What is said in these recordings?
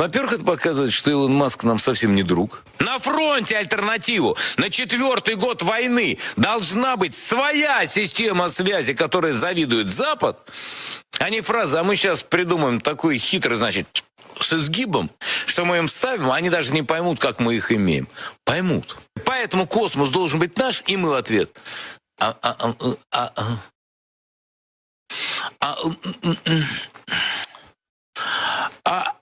Ну, Во-первых, это показывает, что Илон Маск нам совсем не друг. На фронте альтернативу. На четвертый год войны должна быть своя система связи, которой завидует Запад, а не фраза, а мы сейчас придумаем такой хитрый, значит, с изгибом, что мы им ставим, а они даже не поймут, как мы их имеем. Поймут. Поэтому космос должен быть наш, и мы в ответ. А, а, а, а, а, а, а,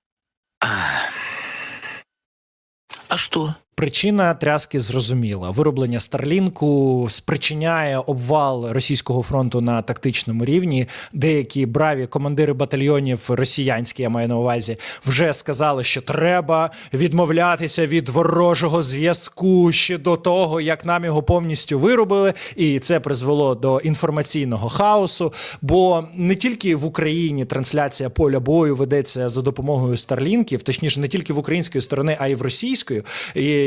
что? Причина тряски зрозуміла. Вироблення Старлінку спричиняє обвал російського фронту на тактичному рівні. Деякі браві командири батальйонів росіянські, я маю на увазі, вже сказали, що треба відмовлятися від ворожого зв'язку ще до того, як нам його повністю виробили. І це призвело до інформаційного хаосу. Бо не тільки в Україні трансляція поля бою ведеться за допомогою старлінків, точніше, не тільки в української сторони, а й в російської.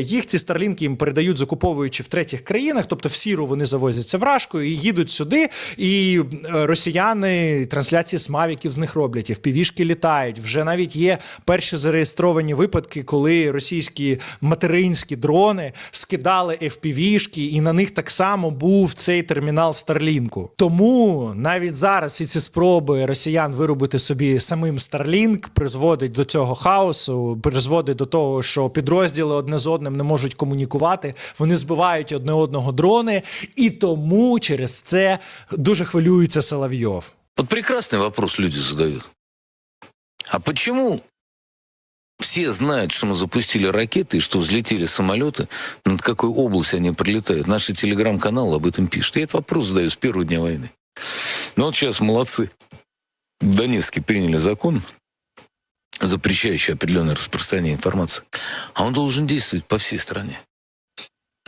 Їх ці старлінки їм передають, закуповуючи в третіх країнах, тобто в сіру вони завозяться вражкою і їдуть сюди. І е, росіяни трансляції з мавіків з них роблять, і впівішки літають. Вже навіть є перші зареєстровані випадки, коли російські материнські дрони скидали FPV-шки, і на них так само був цей термінал Старлінку. Тому навіть зараз всі ці спроби росіян виробити собі самим Starlink призводить до цього хаосу, призводить до того, що підрозділи одне з одним не можуть комунікувати, вони збивають одне одного дрони, і тому через це дуже хвилюється Соловйов. Вот прекрасный вопрос люди задают. А почему все знают, что мы запустили ракеты и что взлетели самолеты, над какой областью они прилетают? Наши телеграм-каналы об этом пишут. Я этот вопрос задаю с первого дня войны. Но вот сейчас молодцы. В Донецке приняли закон, запрещающий определенное распространение информации. А он должен действовать по всей стране.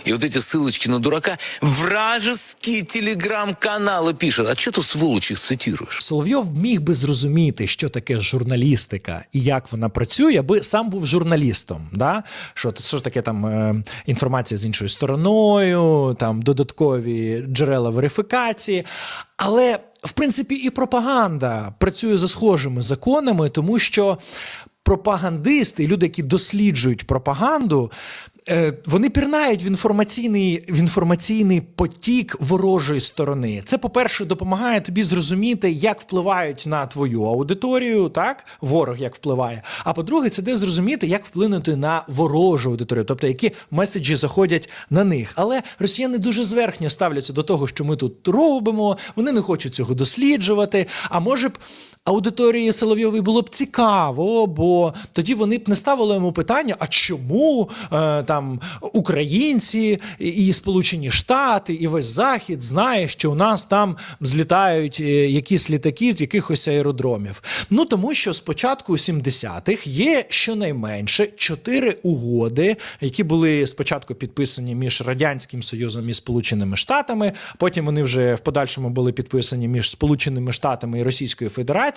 И вот эти ссылочки на дурака вражеские телеграм-каналы пишут. А что ты, сволочь, их цитируешь? Соловйов міг би зрозуміти, що таке журналістика і як вона працює, аби сам був журналістом. Да? Що, що ж таке там е, інформація з іншою стороною, там додаткові джерела верифікації. Але в принципі і пропаганда працює за схожими законами, тому що пропагандисти, люди, які досліджують пропаганду, вони пірнають в інформаційний, в інформаційний потік ворожої сторони. Це, по-перше, допомагає тобі зрозуміти, як впливають на твою аудиторію, так ворог як впливає. А по-друге, це де зрозуміти, як вплинути на ворожу аудиторію, тобто які меседжі заходять на них. Але росіяни дуже зверхньо ставляться до того, що ми тут робимо. Вони не хочуть цього досліджувати. А може б. Аудиторії Соловйової було б цікаво, бо тоді вони б не ставили йому питання: а чому е, там українці і, Сполучені Штати, і весь Захід знає, що у нас там злітають е, якісь літаки з якихось аеродромів. Ну тому що з початку 70-х є щонайменше чотири угоди, які були спочатку підписані між Радянським Союзом і Сполученими Штатами. Потім вони вже в подальшому були підписані між Сполученими Штатами і Російською Федерацією.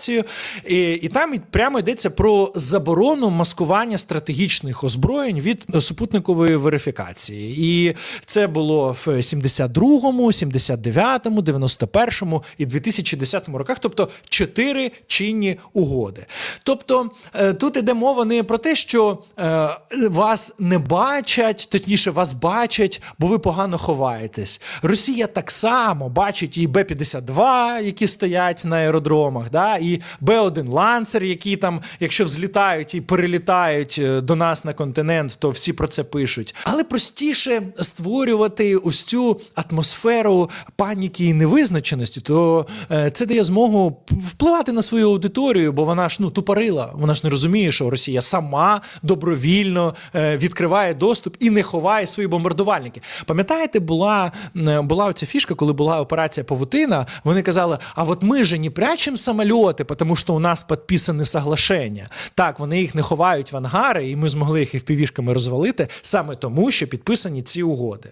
І, і там прямо йдеться про заборону маскування стратегічних озброєнь від супутникової верифікації. І це було в 72-му, 79-му, 91-му і 2010 роках, тобто чотири чинні угоди. Тобто е, тут іде мова не про те, що е, вас не бачать, точніше, вас бачать, бо ви погано ховаєтесь. Росія так само бачить і Б-52, які стоять на аеродромах, да, Б-1 ланцер, які там, якщо взлітають і перелітають е, до нас на континент, то всі про це пишуть. Але простіше створювати ось цю атмосферу паніки і невизначеності, то е, це дає змогу впливати на свою аудиторію, бо вона ж ну тупорила. Вона ж не розуміє, що Росія сама добровільно е, відкриває доступ і не ховає свої бомбардувальники. Пам'ятаєте, була, була оця фішка, коли була операція Павутина. Вони казали: а от ми же не прячемо самоліти, тому що у нас підписане соглашення. Так, вони їх не ховають в ангари, і ми змогли їх і впівішками розвалити саме тому, що підписані ці угоди.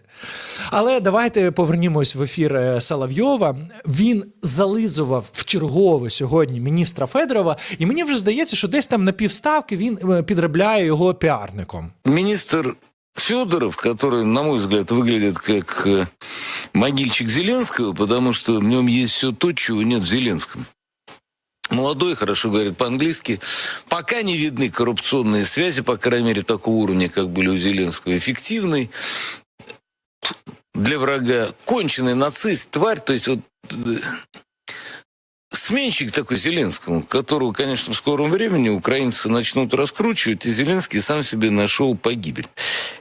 Але давайте повернімось в ефір е, Соловйова. Він зализував в чергове сьогодні міністра Федорова, і мені вже здається, що десь там на півставки він е, підробляє його піарником. Министр Федоров, который, на мой взгляд, выглядит как э, могильчик Зеленского, потому что в нем есть все то, чего нет в Зеленском. Молодой, хорошо говорит по-английски. Пока не видны коррупционные связи, по крайней мере, такого уровня, как были у Зеленского, эффективный для врага. Конченый нацист, тварь, то есть вот э, сменщик такой Зеленскому, которого, конечно, в скором времени украинцы начнут раскручивать, и Зеленский сам себе нашел погибель.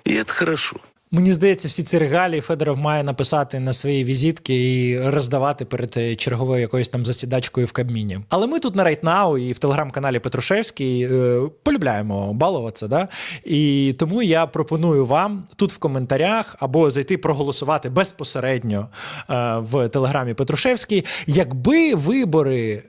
И это хорошо. Мені здається, всі ці регалії Федоров має написати на свої візитки і роздавати перед е, черговою якоюсь там засідачкою в Кабміні. Але ми тут на Райтнау і в телеграм-каналі Петрушевський е, полюбляємо балуватися. Да? І тому я пропоную вам тут в коментарях або зайти проголосувати безпосередньо е, в телеграмі Петрушевський. Якби вибори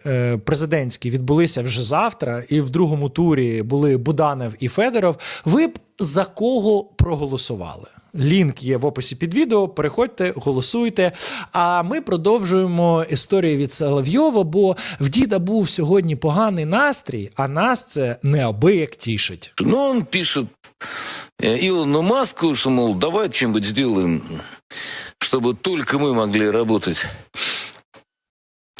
президентські відбулися вже завтра, і в другому турі були Буданов і Федоров, ви б за кого проголосували? Лінк є в описі під відео. Переходьте, голосуйте. А ми продовжуємо історію від Соловйова, бо в діда був сьогодні поганий настрій, а нас це неабияк тішить. Но он пишет э, Илону Маску, что, мол, давай чем-нибудь сделаем, чтобы только мы могли работать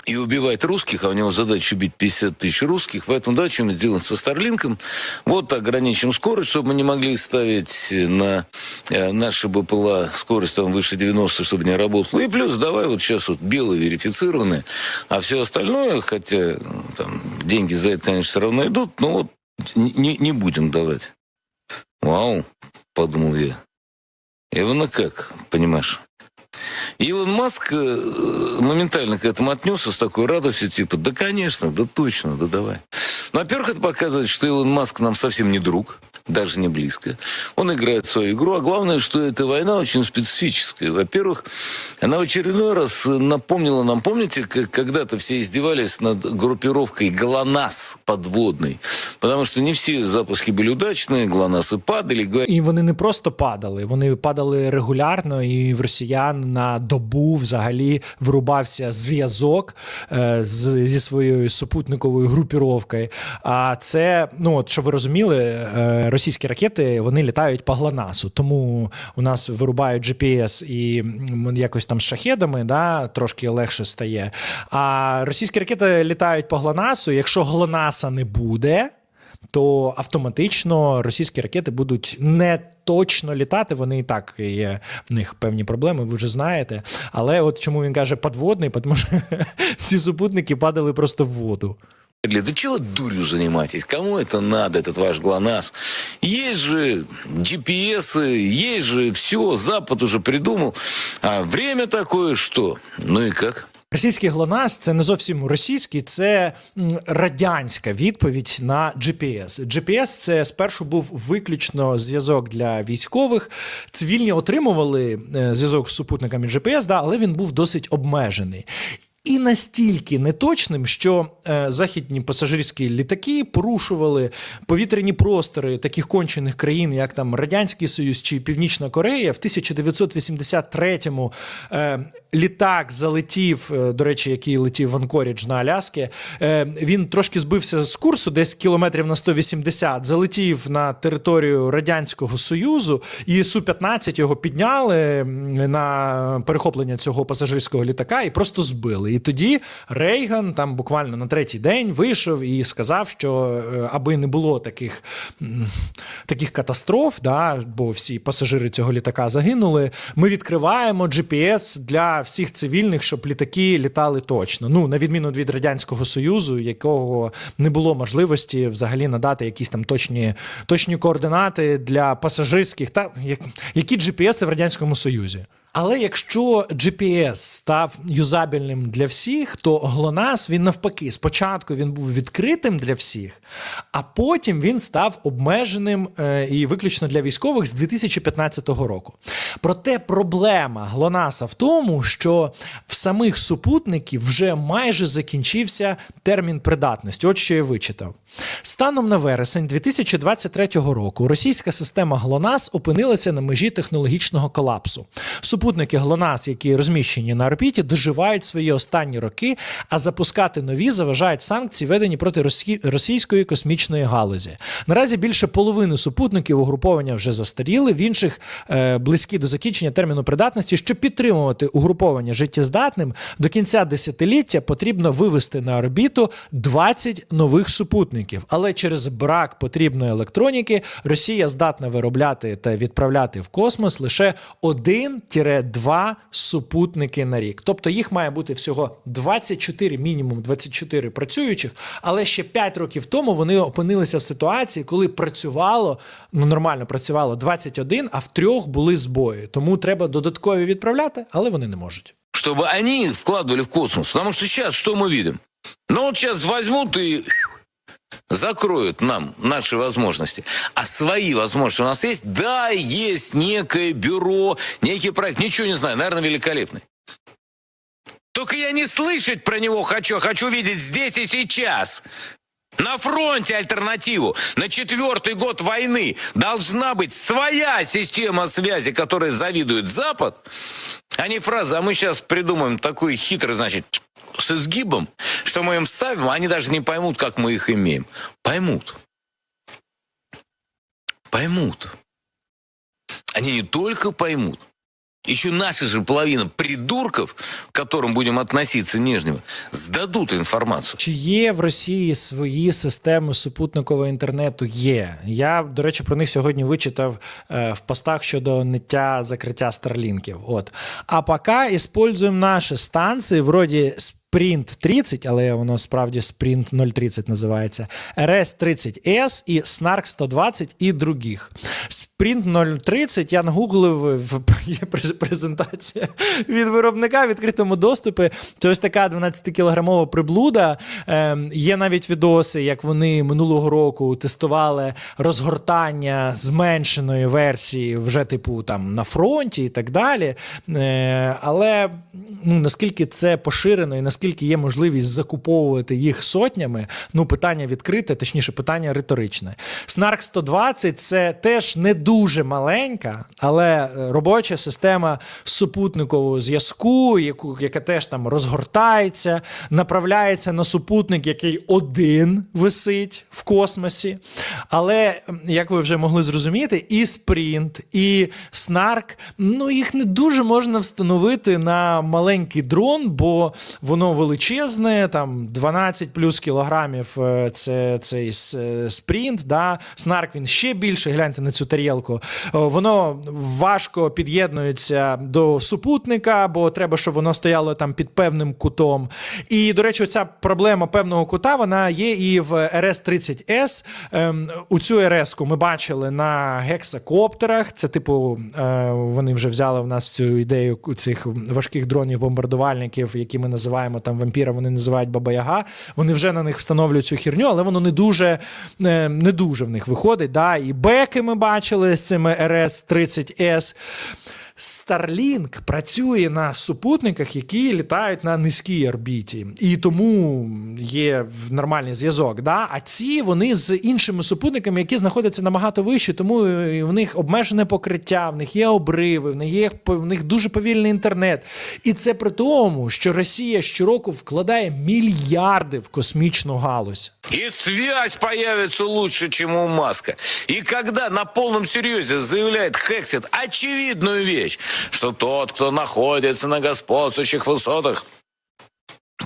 И убивать русских, а у него задача убить 50 тысяч русских, поэтому давай что-нибудь сделаем со Старлинком, вот ограничим скорость, чтобы мы не могли ставить на э, наши БПЛА скорость там выше 90, чтобы не работало. И плюс давай вот сейчас вот белые верифицированные, а все остальное, хотя ну, там, деньги за это, конечно, все равно идут, но вот не, не будем давать. Вау, подумал я. Ивана как, понимаешь? И Илон Маск э, моментально к этому отнесся с такой радостью, типа, да, конечно, да точно, да давай. Ну, во-первых, это показывает, что Илон Маск нам совсем не друг, даже не близко. Он играет свою игру, а главное, что эта война очень специфическая. Во-первых, она в очередной раз напомнила нам, помните, как когда-то все издевались над группировкой ГЛОНАСС подводной, потому что не все запуски были удачные, ГЛОНАССы падали, говорили, І вони не просто падали, вони падали регулярно, і в росіян на добу взагалі вирубався зв'язок е, з, зі своєю супутниковою групіровкою. А це, ну от що ви розуміли, е, російські ракети вони літають по ГЛОНАСу. Тому у нас вирубають GPS і якось там з шахедами, да, трошки легше стає. А російські ракети літають по ГЛОНАСу. Якщо ГЛОНАСа не буде, то автоматично російські ракети будуть не точно літати. Вони і так є в них певні проблеми, ви вже знаєте. Але от чому він каже подводний, тому що ці супутники падали просто в воду. Да чего дурью занимаетесь? Кому это надо, этот ваш ГЛОНАСС? Есть же GPS, есть же все, Запад уже придумал. А время такое что? Ну и как? Російський ГЛОНАСС – це не зовсім російський, це радянська відповідь на GPS. GPS – це спершу був виключно зв'язок для військових. Цивільні отримували е, зв'язок з супутниками GPS, да, але він був досить обмежений. І настільки неточним, що е, західні пасажирські літаки порушували повітряні простори таких кончених країн, як там Радянський Союз чи Північна Корея. В 1983-му е, літак залетів, е, до речі, який летів в Анкорідж на Аляскі. Е, він трошки збився з курсу, десь кілометрів на 180, залетів на територію Радянського Союзу, і Су-15 його підняли на перехоплення цього пасажирського літака і просто збили. І тоді Рейган там буквально на третій день вийшов і сказав, що е, аби не було таких, таких катастроф, да, бо всі пасажири цього літака загинули. Ми відкриваємо GPS для всіх цивільних, щоб літаки літали точно. Ну, на відміну від Радянського Союзу, якого не було можливості взагалі надати якісь там точні, точні координати для пасажирських, та як- які GPS в Радянському Союзі. Але якщо GPS став юзабельним для всіх, то GLONASS, він навпаки, спочатку він був відкритим для всіх, а потім він став обмеженим е, і виключно для військових з 2015 року. Проте проблема GLONASS в тому, що в самих супутників вже майже закінчився термін придатності. От що я вичитав. Станом на вересень 2023 року російська система GLONASS опинилася на межі технологічного колапсу. Супутники ГЛОНАСС, які розміщені на орбіті, доживають свої останні роки, а запускати нові заважають санкції, введені проти росі- російської космічної галузі. Наразі більше половини супутників угруповання вже застаріли, в інших е, близькі до закінчення терміну придатності. Щоб підтримувати угруповання життєздатним, до кінця десятиліття потрібно вивести на орбіту 20 нових супутників. Але через брак потрібної електроніки Росія здатна виробляти та відправляти в космос лише 1-2 супутники на рік. Тобто їх має бути всього 24, мінімум 24 працюючих. Але ще 5 років тому вони опинилися в ситуації, коли працювало ну нормально працювало 21, а в трьох були збої. Тому треба додаткові відправляти, але вони не можуть. чтобы они вкладывали в космос. Потому что сейчас что мы видим? Ну вот сейчас возьмут и закроют нам наши возможности. А свои возможности у нас есть? Да, есть некое бюро, некий проект. Ничего не знаю, наверное, великолепный. Только я не слышать про него хочу, хочу видеть здесь и сейчас. На фронте альтернативу. На четвертый год войны должна быть своя система связи, которой завидует Запад. А не фраза, а мы сейчас придумаем такой хитрый, значит, с изгибом, что мы им ставим, а они даже не поймут, как мы их имеем. Поймут. Поймут. Они не только поймут, еще наша же половина придурков, к которым будем относиться нежнего, сдадут информацию. Чи є в Росії свої системи супутникового інтернету? Є. Я, до речі, про них сьогодні вичитав е, в постах щодо ниття закриття старлінків. От. А поки используємо наші станції, вроді Sprint 30, але воно справді Sprint 030 називається, RS-30S і Snark 120 і других. Sprint 030 я нагуглив, в- є презентація від виробника в відкритому доступі. Це ось така 12-кілограмова приблуда. Ем, є навіть відоси, як вони минулого року тестували розгортання зменшеної версії, вже типу там на фронті і так далі. Е, але ну, наскільки це поширено і наскільки є можливість закуповувати їх сотнями, ну питання відкрите, точніше, питання риторичне. Snark 120 це теж не дуже маленька, але е, робоча система супутникового зв'язку, яка теж там розгортається, направляється на супутник, який один висить в космосі. Але, як ви вже могли зрозуміти, і Sprint, і Snark, ну їх не дуже можна встановити на маленький дрон, бо воно величезне, там 12 плюс кілограмів е, це цей е, спринт. Да? Snark він ще більше. Гляньте на цю тарілку. Е, Воно важко під'єднується до супутника, бо треба, щоб воно стояло там під певним кутом. І, до речі, ця проблема певного кута вона є і в RS-30S. Ем, у цю RS-ку ми бачили на гексакоптерах. Це, типу, е, вони вже взяли в нас цю ідею цих важких дронів-бомбардувальників, які ми називаємо там вампіра, вони називають Баба-Яга. Вони вже на них встановлюють цю херню, але воно не дуже, е, не дуже в них виходить. Да? І беки ми бачили з цими RS-30S. Starlink працює на супутниках, які літають на низькій орбіті, і тому є нормальний зв'язок. Да? А ці вони з іншими супутниками, які знаходяться набагато вище, тому е, в них обмежене покриття, в них є обриви, в них є в них дуже повільний інтернет. І це при тому, що Росія щороку вкладає мільярди в космічну галузь. И связь появится лучше, чем у Маска. И когда на полном серьезе заявляет Хексит очевидную вещь, что тот, кто находится на господствующих высотах,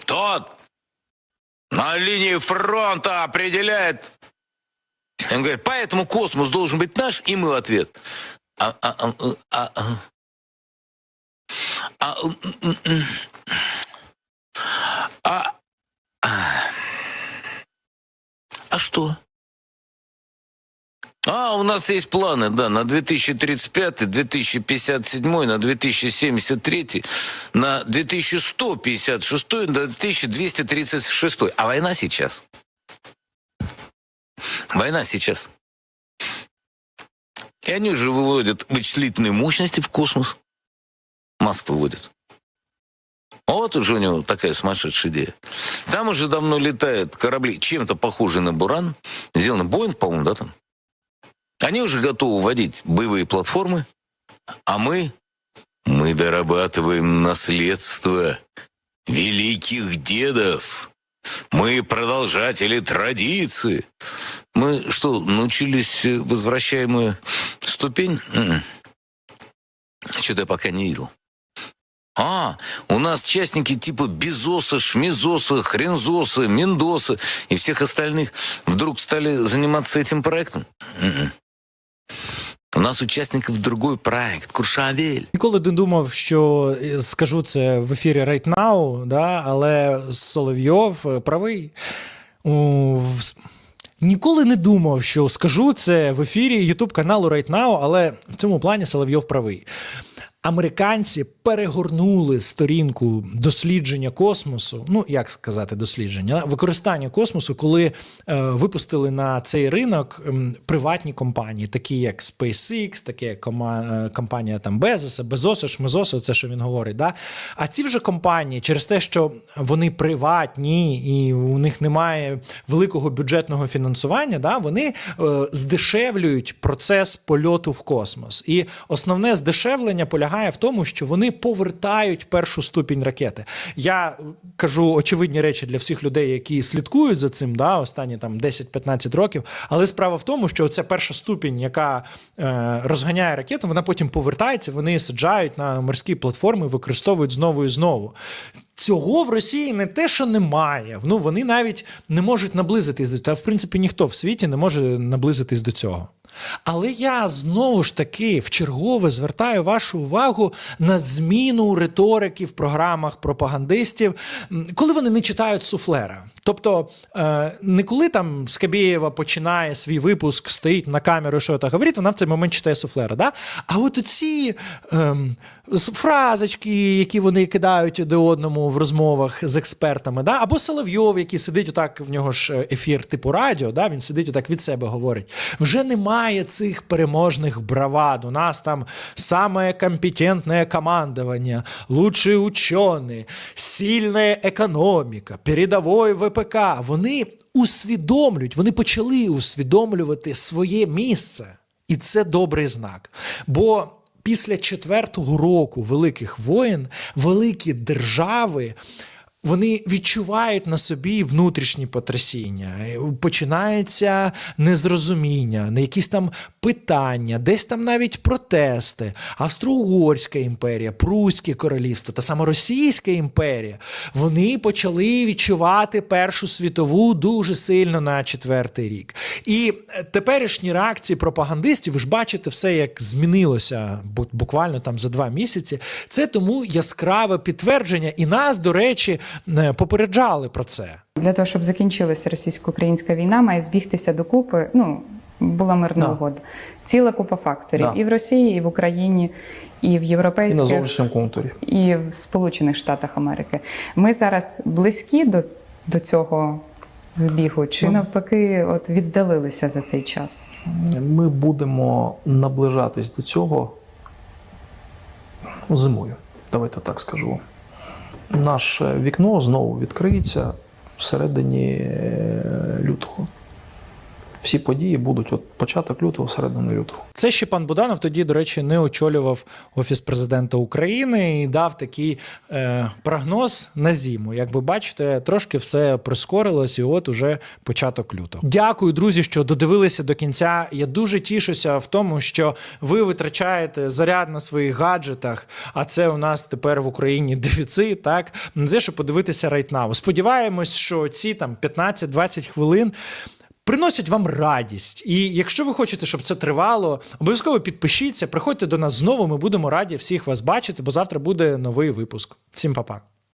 тот на линии фронта определяет. Он говорит, поэтому космос должен быть наш, и мы в ответ. А, а, а, а, а, а, м, м. а, а что? А, у нас есть планы, да, на 2035, 2057, на 2073, на 2156, на 2236. А война сейчас. Война сейчас. И они уже выводят вычислительные мощности в космос. Маск выводит. Вот уже у него такая сумасшедшая идея. Там уже давно летают корабли, чем-то похожие на «Буран». Сделаны Боинг, по-моему, да, там? Они уже готовы вводить боевые платформы, а мы Мы дорабатываем наследство великих дедов. Мы продолжатели традиции. Мы что, научились э, возвращаемую ступень? Что-то я пока не видел. А, у нас частники типа Безоса, Шмизоса, Хрензоса, Мендоса и всех остальных вдруг стали заниматься этим проектом? У нас учасників другой проект, Куршавель. Ніколи не думав, що е, скажу це в ефірі right now, да, але Соловйов е, правий. У, Ніколи не думав, що скажу це в ефірі Ютуб каналу Right Now, але в цьому плані Соловйов правий. Американці перегорнули сторінку дослідження космосу. Ну як сказати, дослідження використання космосу, коли е, випустили на цей ринок приватні компанії, такі як SpaceX, такі як е, компанія там Безоса, Безоса, Шмезоса, це що він говорить. Да? А ці вже компанії, через те, що вони приватні і у них немає великого бюджетного фінансування, да, вони е, здешевлюють процес польоту в космос. І основне здешевлення полягає в тому, що вони повертають першу ступінь ракети. Я кажу очевидні речі для всіх людей, які слідкують за цим, да, останні там 10-15 років. Але справа в тому, що ця перша ступінь, яка е, розганяє ракету, вона потім повертається, вони саджають на морські платформи, використовують знову і знову. Цього в Росії не те, що немає. Ну вони навіть не можуть наблизитись до цього. В принципі ніхто в світі не може наблизитись до цього. Але я знову ж таки в чергове звертаю вашу увагу на зміну риторики в програмах пропагандистів, коли вони не читають суфлера. Тобто, е, не коли там Скабєєва починає свій випуск, стоїть на камеру, що то говорить, вона в цей момент читає суфлера. Да? А от оці ем, фразочки, які вони кидають один одному в розмовах з експертами, да? або Соловйов, який сидить отак, в нього ж ефір типу радіо, да? він сидить отак від себе говорить. Вже немає цих переможних бравад. У нас там саме компетентне командування, лучші учені, сильна економіка, передовий ВПК. Вони усвідомлюють, вони почали усвідомлювати своє місце. І це добрий знак. Бо після четвертого року великих воєн великі держави. Вони відчувають на собі внутрішні потрясіння. Починається незрозуміння, не якісь там питання, десь там навіть протести. Австро-Угорська імперія, Пруське королівство та саме Російська імперія. Вони почали відчувати Першу світову дуже сильно на четвертий рік. І е, теперішні реакції пропагандистів, ви ж бачите все, як змінилося бу- буквально там за два місяці. Це тому яскраве підтвердження, і нас, до речі, попереджали про це. Для того, щоб закінчилася російсько-українська війна, має збігтися докупи. Ну, була мирна Да. угода. Ціла купа факторів Да. і в Росії, і в Україні, і в І на зовнішньому контурі. і в Сполучених Штатах Америки. Ми зараз близькі до, до цього збігу, чи Ну. навпаки, от віддалилися за цей час? Ми будемо наближатись до цього зимою. Давайте так скажу. Наше вікно знову відкриється всередині е, лютого. Всі події будуть от початок лютого, середини лютого. Це ще пан Буданов тоді, до речі, не очолював офіс президента України і дав такий е, прогноз на зиму. Як ви бачите, трошки все прискорилось, і от уже початок лютого. Дякую, друзі, що додивилися до кінця. Я дуже тішуся в тому, що ви витрачаєте заряд на своїх гаджетах. А це у нас тепер в Україні дефіцит. Так на те, щоб подивитися now. Сподіваємось, що ці там 15-20 хвилин приносять вам радість. І якщо ви хочете, щоб це тривало, обов'язково підпишіться, приходьте до нас знову. Ми будемо раді всіх вас бачити, бо завтра буде новий випуск. Всім па-па.